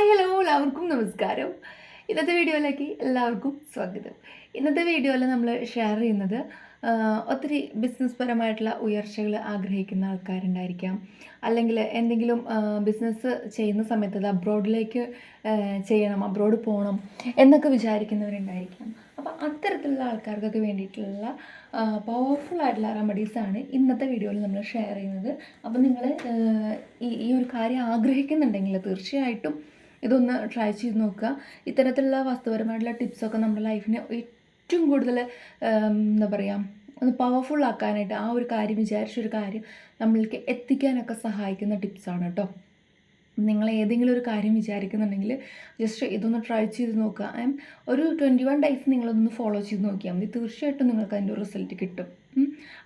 Hi hello എല്ലാവർക്കും നമസ്കാരം. ഇന്നത്തെ വീഡിയോയിലേക്ക് എല്ലാവർക്കും സ്വാഗതം. ഇന്നത്തെ വീഡിയോയിൽ നമ്മൾ ഷെയർ ചെയ്യുന്നത് ഒത്തിരി ബിസിനസ് പരമായിട്ടുള്ള ഉയർച്ചകൾ ആഗ്രഹിക്കുന്ന ആൾക്കാരുണ്ടായിരിക്കാം. അല്ലെങ്കിൽ എന്തെങ്കിലും ബിസിനസ് ചെയ്യുന്ന സമയത്ത് അത് അബ്രോഡിലേക്ക് ചെയ്യണം അബ്രോഡ് പോകണം എന്നൊക്കെ വിചാരിക്കുന്നവരുണ്ടായിരിക്കാം. അപ്പോൾ അത്തരത്തിലുള്ള ആൾക്കാർക്കൊക്കെ വേണ്ടിയിട്ടുള്ള പവർഫുൾ ആയിട്ടുള്ള റെമഡീസാണ് ഇന്നത്തെ വീഡിയോയിൽ നമ്മൾ ഷെയർ ചെയ്യുന്നത്. അപ്പോൾ നിങ്ങൾ ഈ ഈ ഒരു കാര്യം ആഗ്രഹിക്കുന്നുണ്ടെങ്കിൽ തീർച്ചയായിട്ടും ഇതൊന്ന് ട്രൈ ചെയ്ത് നോക്കുക. ഇത്തരത്തിലുള്ള വസ്തുപരമായിട്ടുള്ള ടിപ്സൊക്കെ നമ്മുടെ ലൈഫിന് ഏറ്റവും കൂടുതൽ എന്താ പറയുക ഒന്ന് പവർഫുൾ ആക്കാനായിട്ട് ആ ഒരു കാര്യം വിചാരിച്ചൊരു കാര്യം നമ്മൾക്ക് എത്തിക്കാനൊക്കെ സഹായിക്കുന്ന ടിപ്സാണ് കേട്ടോ നിങ്ങൾ ഏതെങ്കിലും ഒരു കാര്യം വിചാരിക്കുന്നുണ്ടെങ്കിൽ ജസ്റ്റ് ഇതൊന്ന് ട്രൈ ചെയ്ത് നോക്കുക. ആൻഡ് ഒരു ട്വന്റി വൺ ഡേയ്സ് നിങ്ങളതൊന്ന് ഫോളോ ചെയ്ത് നോക്കിയാൽ മതി. തീർച്ചയായിട്ടും നിങ്ങൾക്ക് അതിന്റെ റിസൾട്ട് കിട്ടും.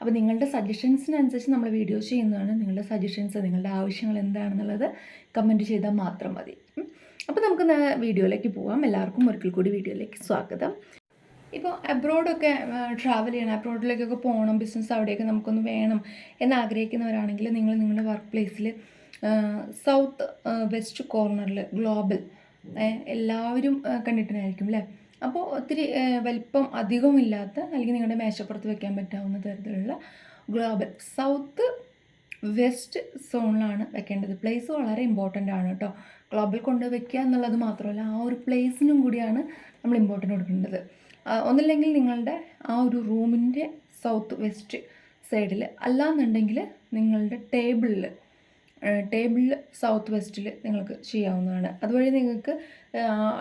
അപ്പോൾ നിങ്ങളുടെ സജഷൻസിനനുസരിച്ച് നമ്മൾ വീഡിയോ ചെയ്യുന്നതാണ്. നിങ്ങളുടെ സജഷൻസ് നിങ്ങളുടെ ആവശ്യങ്ങൾ എന്താണെന്നുള്ളത് കമന്റ് ചെയ്താൽ മാത്രം മതി. അപ്പോൾ നമുക്ക് വീഡിയോയിലേക്ക് പോകാം എല്ലാവർക്കും ഒരിക്കൽ കൂടി വീഡിയോയിലേക്ക് സ്വാഗതം. ഇപ്പോൾ അബ്രോഡൊക്കെ ട്രാവൽ ചെയ്യണം. അബ്രോഡിലേക്കൊക്കെ പോകണം. ബിസിനസ് അവിടെയൊക്കെ നമുക്കൊന്ന് വേണം എന്ന് ആഗ്രഹിക്കുന്നവരാണെങ്കിൽ നിങ്ങൾ നിങ്ങളുടെ വർക്ക് പ്ലേസിൽ സൗത്ത് വെസ്റ്റ് കോർണറിൽ ഗ്ലോബൽ എല്ലാവരും കണ്ടിട്ടുണ്ടായിരിക്കും അല്ലേ അപ്പോൾ ഒത്തിരി വലിപ്പം അധികമില്ലാത്ത അല്ലെങ്കിൽ നിങ്ങളുടെ മേശപ്പുറത്ത് വെക്കാൻ പറ്റാവുന്ന തരത്തിലുള്ള ഗ്ലോബൽ സൗത്ത് വെസ്റ്റ് സോണിലാണ് വെക്കേണ്ടത്. പ്ലേസ് വളരെ ഇമ്പോർട്ടന്റ് ആണ് കേട്ടോ ഗ്ലോബൽ കൊണ്ട് വെക്കുക എന്നുള്ളത് മാത്രമല്ല ആ ഒരു പ്ലേസിനും കൂടിയാണ് നമ്മൾ ഇമ്പോർട്ടന്റ് കൊടുക്കേണ്ടത്. ഒന്നില്ലെങ്കിൽ നിങ്ങളുടെ ആ ഒരു റൂമിന്റെ സൗത്ത് വെസ്റ്റ് സൈഡിൽ അല്ലാന്നുണ്ടെങ്കിൽ നിങ്ങളുടെ ടേബിളിൽ ടേബിളിൽ സൗത്ത് വെസ്റ്റിൽ നിങ്ങൾക്ക് ചെയ്യാവുന്നതാണ്. അതുവഴി നിങ്ങൾക്ക്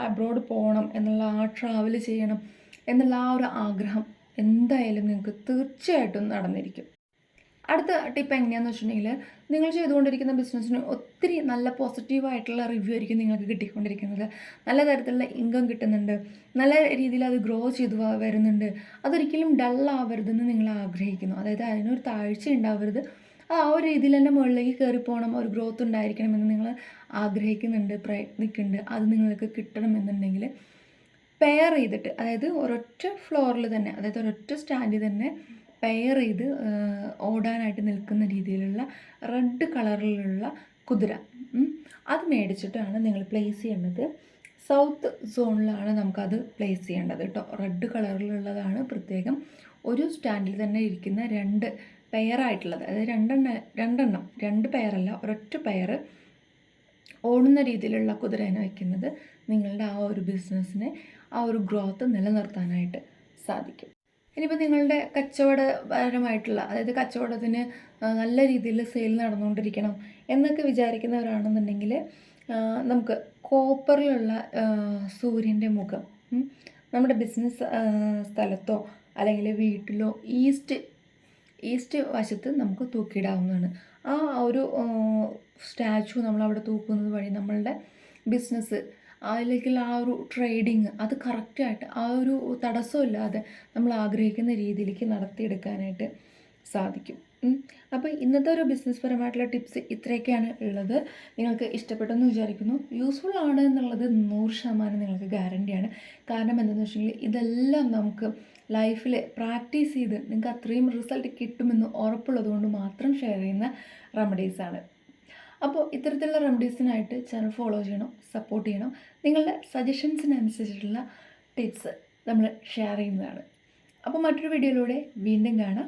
അബ്രോഡ് പോകണം എന്നുള്ള ആ ട്രാവൽ ചെയ്യണം എന്നുള്ള ആ ഒരു ആഗ്രഹം എന്തായാലും നിങ്ങൾക്ക് തീർച്ചയായിട്ടും നടന്നിരിക്കും. അടുത്ത ടിപ്പ് എങ്ങനെയാണെന്ന് വെച്ചിട്ടുണ്ടെങ്കിൽ നിങ്ങൾ ചെയ്തുകൊണ്ടിരിക്കുന്ന ബിസിനസ്സിന് ഒത്തിരി നല്ല പോസിറ്റീവായിട്ടുള്ള റിവ്യൂ ആയിരിക്കും നിങ്ങൾക്ക് കിട്ടിക്കൊണ്ടിരിക്കുന്നത്. നല്ല തരത്തിലുള്ള ഇൻകം കിട്ടുന്നുണ്ട്. നല്ല രീതിയിൽ അത് ഗ്രോ ചെയ്തു വരുന്നുണ്ട്. അതൊരിക്കലും ഡൾ ആവരുതെന്ന് നിങ്ങൾ ആഗ്രഹിക്കുന്നു. അതായത് അതിനൊരു താഴ്ച ഉണ്ടാവരുത്. ആ ഒരു രീതിയിൽ തന്നെ മുകളിലേക്ക് കയറി പോകണം. ഒരു ഗ്രോത്ത് ഉണ്ടായിരിക്കണം എന്ന് നിങ്ങൾ ആഗ്രഹിക്കുന്നുണ്ട് പ്രയത്നിക്കുന്നുണ്ട്. അത് നിങ്ങൾക്ക് കിട്ടണമെന്നുണ്ടെങ്കിൽ പെയർ ചെയ്തിട്ട് അതായത് ഒരൊറ്റ ഫ്ലോറിൽ തന്നെ അതായത് ഒരൊറ്റ സ്റ്റാൻഡിൽ തന്നെ പെയർ ചെയ്ത് ഓടാനായിട്ട് നിൽക്കുന്ന രീതിയിലുള്ള റെഡ് കളറിലുള്ള കുതിര അത് മേടിച്ചിട്ടാണ് നിങ്ങൾ പ്ലേസ് ചെയ്യേണ്ടത്. സൗത്ത് സോണിലാണ് നമുക്കത് പ്ലേസ് ചെയ്യേണ്ടത് കേട്ടോ. റെഡ് കളറിലുള്ളതാണ് പ്രത്യേകം. ഒരു സ്റ്റാൻഡിൽ തന്നെ ഇരിക്കുന്ന രണ്ട് പെയറായിട്ടുള്ളത്. അതായത് രണ്ടെണ്ണം രണ്ടെണ്ണം രണ്ട് പെയറല്ല ഒരൊറ്റ പെയർ ഓടുന്ന രീതിയിലുള്ള കുതിരേനെ വയ്ക്കുന്നത് നിങ്ങളുടെ ആ ഒരു ബിസിനസ്സിനെ ആ ഒരു ഗ്രോത്ത് നിലനിർത്താനായിട്ട് സാധിക്കും. ഇനിയിപ്പോൾ നിങ്ങളുടെ കച്ചവടപരമായിട്ടുള്ള അതായത് കച്ചവടത്തിന് നല്ല രീതിയിൽ സെയിൽ നടന്നുകൊണ്ടിരിക്കണം എന്നൊക്കെ വിചാരിക്കുന്നവരാണെന്നുണ്ടെങ്കിൽ നമുക്ക് കോപ്പറിലുള്ള സൂര്യന്റെ മുഖം നമ്മുടെ ബിസിനസ് സ്ഥലത്തോ അല്ലെങ്കിൽ വീട്ടിലോ ഈസ്റ്റ് ഈസ്റ്റ് വശത്ത് നമുക്ക് തൂക്കിയിടാവുന്നതാണ് ആ ഒരു സ്റ്റാച്ചു നമ്മൾ അവിടെ തൂക്കുന്നത് വഴി നമ്മളുടെ ബിസിനസ് അല്ലെങ്കിൽ ആ ഒരു ട്രേഡിങ് അത് കറക്റ്റായിട്ട് ആ ഒരു തടസ്സമില്ലാതെ നമ്മൾ ആഗ്രഹിക്കുന്ന രീതിയിലേക്ക് നടത്തിയെടുക്കാനായിട്ട് സാധിക്കും. അപ്പോൾ ഇന്നത്തെ ഒരു ബിസിനസ് പരമായിട്ടുള്ള ടിപ്സ് ഇത്രയൊക്കെയാണ് ഉള്ളത്. നിങ്ങൾക്ക് ഇഷ്ടപ്പെട്ടെന്ന് വിചാരിക്കുന്നു. യൂസ്ഫുൾ ആണ് എന്നുള്ളത് നൂറ് ശതമാനം നിങ്ങൾക്ക് ഗ്യാരണ്ടിയാണ് കാരണം എന്താണെന്ന് വെച്ചിട്ടുണ്ടെങ്കിൽ ഇതെല്ലാം നമുക്ക് ലൈഫിൽ പ്രാക്ടീസ് ചെയ്ത് നിങ്ങൾക്ക് അത്രയും റിസൾട്ട് കിട്ടുമെന്ന് ഉറപ്പുള്ളത് കൊണ്ട് മാത്രം ഷെയർ ചെയ്യുന്ന റെമഡീസാണ് അപ്പോൾ ഇത്തരത്തിലുള്ള റെമഡീസിനായിട്ട് ചാനൽ ഫോളോ ചെയ്യണം സപ്പോർട്ട് ചെയ്യണം. നിങ്ങളുടെ സജഷൻസിനനുസരിച്ചിട്ടുള്ള ടിപ്സ് നമ്മൾ ഷെയർ ചെയ്യുന്നതാണ്. അപ്പോൾ മറ്റൊരു വീഡിയോയിലൂടെ വീണ്ടും കാണാം.